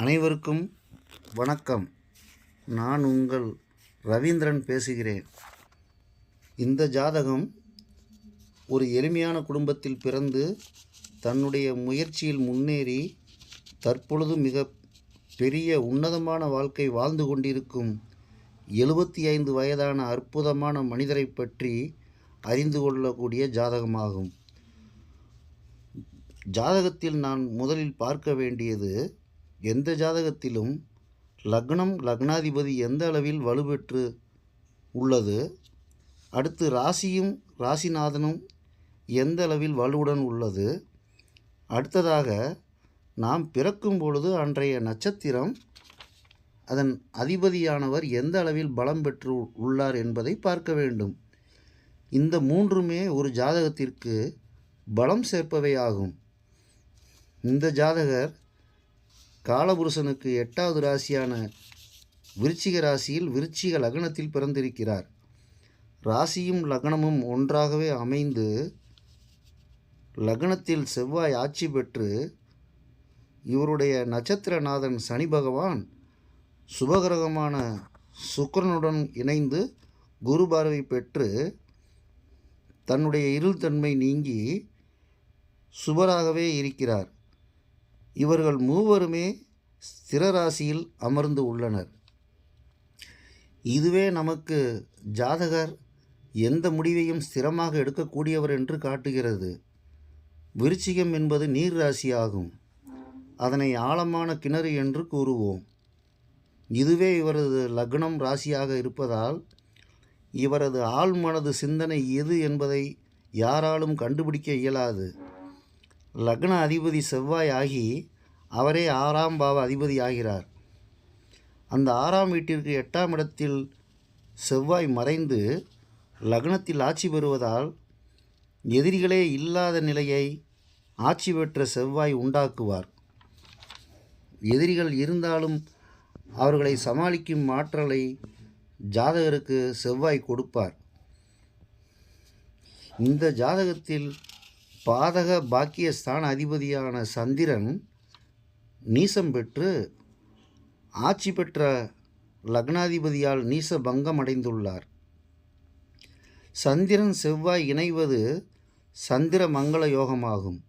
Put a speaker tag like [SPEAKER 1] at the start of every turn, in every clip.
[SPEAKER 1] அனைவருக்கும் வணக்கம். நான் உங்கள் ரவீந்திரன் பேசுகிறேன். இந்த ஜாதகம் ஒரு எளிமையான குடும்பத்தில் பிறந்து தன்னுடைய முயற்சியில் முன்னேறி தற்பொழுது மிக பெரிய உன்னதமான வாழ்க்கை வாழ்ந்து கொண்டிருக்கும் எழுபத்தி ஐந்து வயதான அற்புதமான மனிதரை பற்றி அறிந்து கொள்ளக்கூடிய ஜாதகமாகும். ஜாதகத்தில் நான் முதலில் பார்க்க வேண்டியது எந்த ஜாதகத்திலும் லக்னம் லக்னாதிபதி எந்த அளவில் வலுப்பெற்று உள்ளது? அடுத்து ராசியும் ராசிநாதனும் எந்த அளவில் வலுவுடன் உள்ளது? அடுத்ததாக நாம் பிறக்கும் பொழுது அன்றைய நட்சத்திரம் அதன் அதிபதியானவர் எந்த அளவில் பலம் பெற்று உள்ளார் என்பதை பார்க்க வேண்டும். இந்த மூன்றுமே ஒரு ஜாதகத்திற்கு பலம் சேர்ப்பவை ஆகும் இந்த ஜாதகர் காலபுருஷனுக்கு எட்டாவது ராசியான விருச்சிக ராசியில் விருச்சிக லக்னத்தில் பிறந்திருக்கிறார். ராசியும் லக்னமும் ஒன்றாகவே அமைந்து லக்னத்தில் செவ்வாய் ஆட்சி பெற்று இவருடைய நட்சத்திரநாதன் சனி பகவான் சுபகிரகமான சுக்கிரனுடன் இணைந்து குரு பார்வை பெற்று தன்னுடைய இருள் தன்மை நீங்கி சுபராகவே இருக்கிறார். இவர்கள் மூவருமே ஸ்திரராசியில் அமர்ந்து உள்ளனர். இதுவே நமக்கு ஜாதகர் எந்த முடிவையும் ஸ்திரமாக எடுக்கக்கூடியவர் என்று காட்டுகிறது. விருச்சிகம் என்பது நீர் ராசி ஆகும் அதனை ஆழமான கிணறு என்று கூறுவோம். இதுவே இவரது லக்னம் ராசியாக இருப்பதால் இவரது ஆழ்மனது சிந்தனை எது என்பதை யாராலும் கண்டுபிடிக்க இயலாது. லக்ன அதிபதி செவ்வாய் ஆகி அவரே ஆறாம் பாவ அதிபதி ஆகிறார் அந்த ஆறாம் வீட்டிற்கு எட்டாம் இடத்தில் செவ்வாய் மறைந்து லக்னத்தில் ஆட்சி பெறுவதால் எதிரிகளே இல்லாத நிலையை ஆட்சி பெற்ற செவ்வாய் உண்டாக்குவார். எதிரிகள் இருந்தாலும் அவர்களை சமாளிக்கும் ஆற்றலை ஜாதகருக்கு செவ்வாய் கொடுப்பார். இந்த ஜாதகத்தில் பாதக பாக்கியஸ்தான் அதிபதியான சந்திரன் நீசம் பெற்று ஆட்சி பெற்ற லக்னாதிபதியால் நீச பங்கம் அடைந்துள்ளார். சந்திரன் செவ்வாய் இணைவது சந்திர மங்கள யோகமாகும்.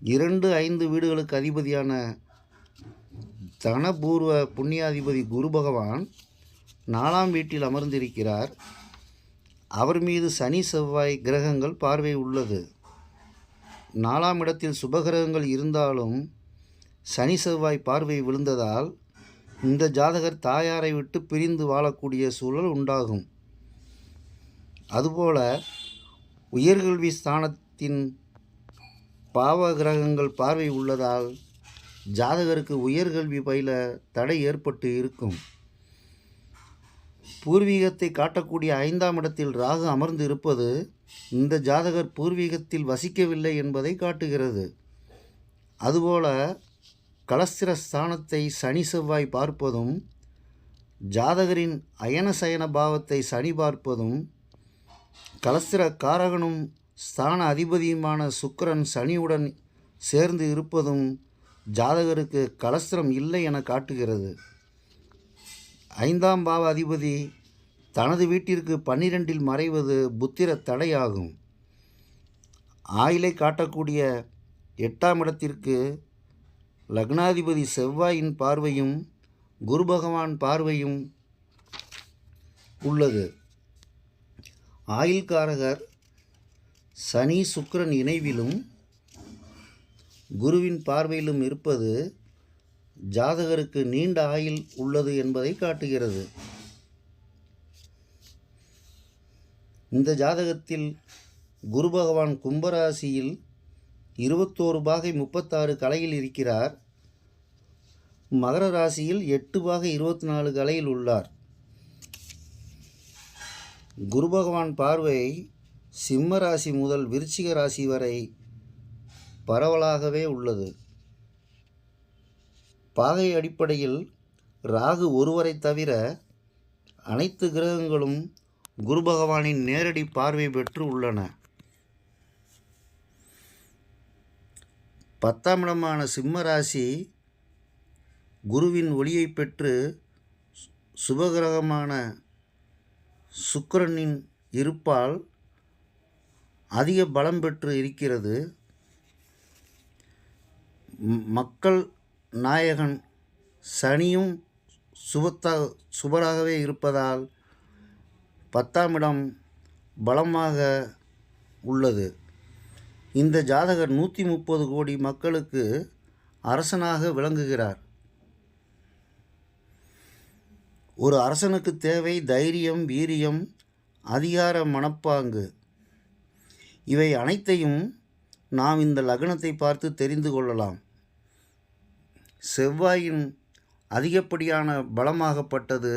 [SPEAKER 1] இரண்டு ஐந்து வீடுகளுக்கு அதிபதியான தனபூர்வ புண்ணியாதிபதி குரு பகவான் நாலாம் வீட்டில் அமர்ந்திருக்கிறார். அவர் மீது சனி செவ்வாய் கிரகங்கள் பார்வை உள்ளது. நாலாம் இடத்தில் சுபகிரகங்கள் இருந்தாலும் சனி செவ்வாய் பார்வை விழுந்ததால் இந்த ஜாதகர் தாயாரை விட்டு பிரிந்து வாழக்கூடிய சூழல் உண்டாகும். அதுபோல உயர்கல்வி ஸ்தானத்தின் பாவ கிரகங்கள் பார்வை உள்ளதால் ஜாதகருக்கு உயர்கல்வி பயில தடை ஏற்பட்டு இருக்கும். பூர்வீகத்தை காட்டக்கூடிய ஐந்தாம் இடத்தில் ராகு அமர்ந்து இருப்பது இந்த ஜாதகர் பூர்வீகத்தில் வசிக்கவில்லை என்பதை காட்டுகிறது. அதுபோல கலஸ்திர ஸ்தானத்தை சனி செவ்வாய் பார்ப்பதும் ஜாதகரின் அயன சயன பாவத்தை சனி பார்ப்பதும் கலஸ்திர காரகனும் ஸ்தான அதிபதியுமான சுக்கரன் சனியுடன் சேர்ந்து இருப்பதும் ஜாதகருக்கு கலஸ்திரம் இல்லை என காட்டுகிறது. ஐந்தாம் பாவ அதிபதி தனது வீட்டிற்கு பன்னிரெண்டில் மறைவது புத்திர தடையாகும். ஆயிலை காட்டக்கூடிய எட்டாம் இடத்திற்கு லக்னாதிபதி செவ்வாயின் பார்வையும் குரு பகவான் பார்வையும் உள்ளது. ஆயில்காரகர் சனி சுக்கரன் இணைவிலும் குருவின் பார்வையிலும் இருப்பது ஜாதகருக்கு நீண்ட ஆயில் உள்ளது என்பதை காட்டுகிறது. இந்த ஜாதகத்தில் குரு பகவான் கும்பராசியில் இருபத்தோரு பாகை முப்பத்தாறு கலையில் இருக்கிறார். மகர ராசியில் எட்டு பாகை இருபத்தி நாலு கலையில் உள்ளார். குரு பகவான் பார்வை சிம்ம ராசி முதல் விருச்சிக ராசி வரை பரவலாகவே உள்ளது. பாகை அடிப்படையில் ராகு ஒருவரை தவிர அனைத்து கிரகங்களும் குரு பகவானின் நேரடி பார்வை பெற்று உள்ளன. பத்தாம் இடமான சிம்ம ராசி குருவின் ஒளியை பெற்று சுபகிரகமான சுக்கிரனின் இருப்பால் அதிக பலம் பெற்று இருக்கிறது. மக்கள் நாயகன் சனியும் சுபத்தா சுபராகவே இருப்பதால் பத்தாம் இடம் பலமாக உள்ளது. இந்த ஜாதகர் நூற்றி முப்பது கோடி மக்களுக்கு அரசனாக விளங்குகிறார். ஒரு அரசனுக்கு தேவை தைரியம் வீரியம் அதிகார மனப்பாங்கு. இவை அனைத்தையும் நாம் இந்த லக்னத்தை பார்த்து தெரிந்து கொள்ளலாம். செவ்வாயின் அதிகப்படியான பலமாகப்பட்டது.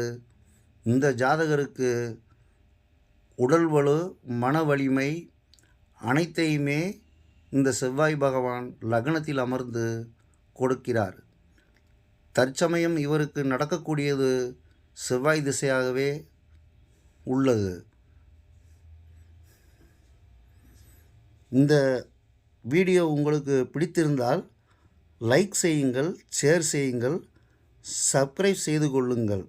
[SPEAKER 1] இந்த ஜாதகருக்கு உடல் வலு மன வலிமை அனைத்தையுமே இந்த செவ்வாய் பகவான் லக்னத்தில் அமர்ந்து கொடுக்கிறார். தற்சமயம் இவருக்கு நடக்கக்கூடியது செவ்வாய் திசையாகவே உள்ளது. இந்த வீடியோ உங்களுக்கு பிடித்திருந்தால் லைக் செய்யுங்கள் ஷேர் செய்யுங்கள் சப்ஸ்கிரைப் செய்து கொள்ளுங்கள்.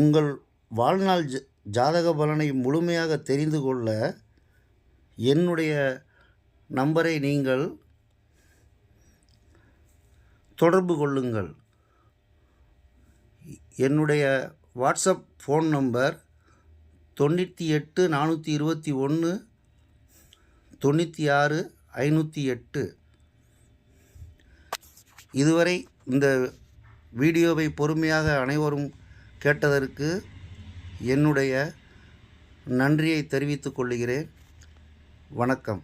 [SPEAKER 1] உங்கள் வாழ்நாள் ஜ ஜாதக பலனை முழுமையாக தெரிந்து கொள்ள என்னுடைய நம்பரை நீங்கள் தொடர்பு கொள்ளுங்கள். என்னுடைய வாட்ஸ்அப் ஃபோன் நம்பர் தொண்ணூற்றி எட்டு நானூற்றி இருபத்தி ஒன்று தொண்ணூற்றி ஆறு ஐநூற்றி எட்டு. இதுவரை இந்த வீடியோவை பொறுமையாக அனைவரும் கேட்டதற்கு என்னுடைய நன்றியை தெரிவித்துக் கொள்கிறேன். வணக்கம்.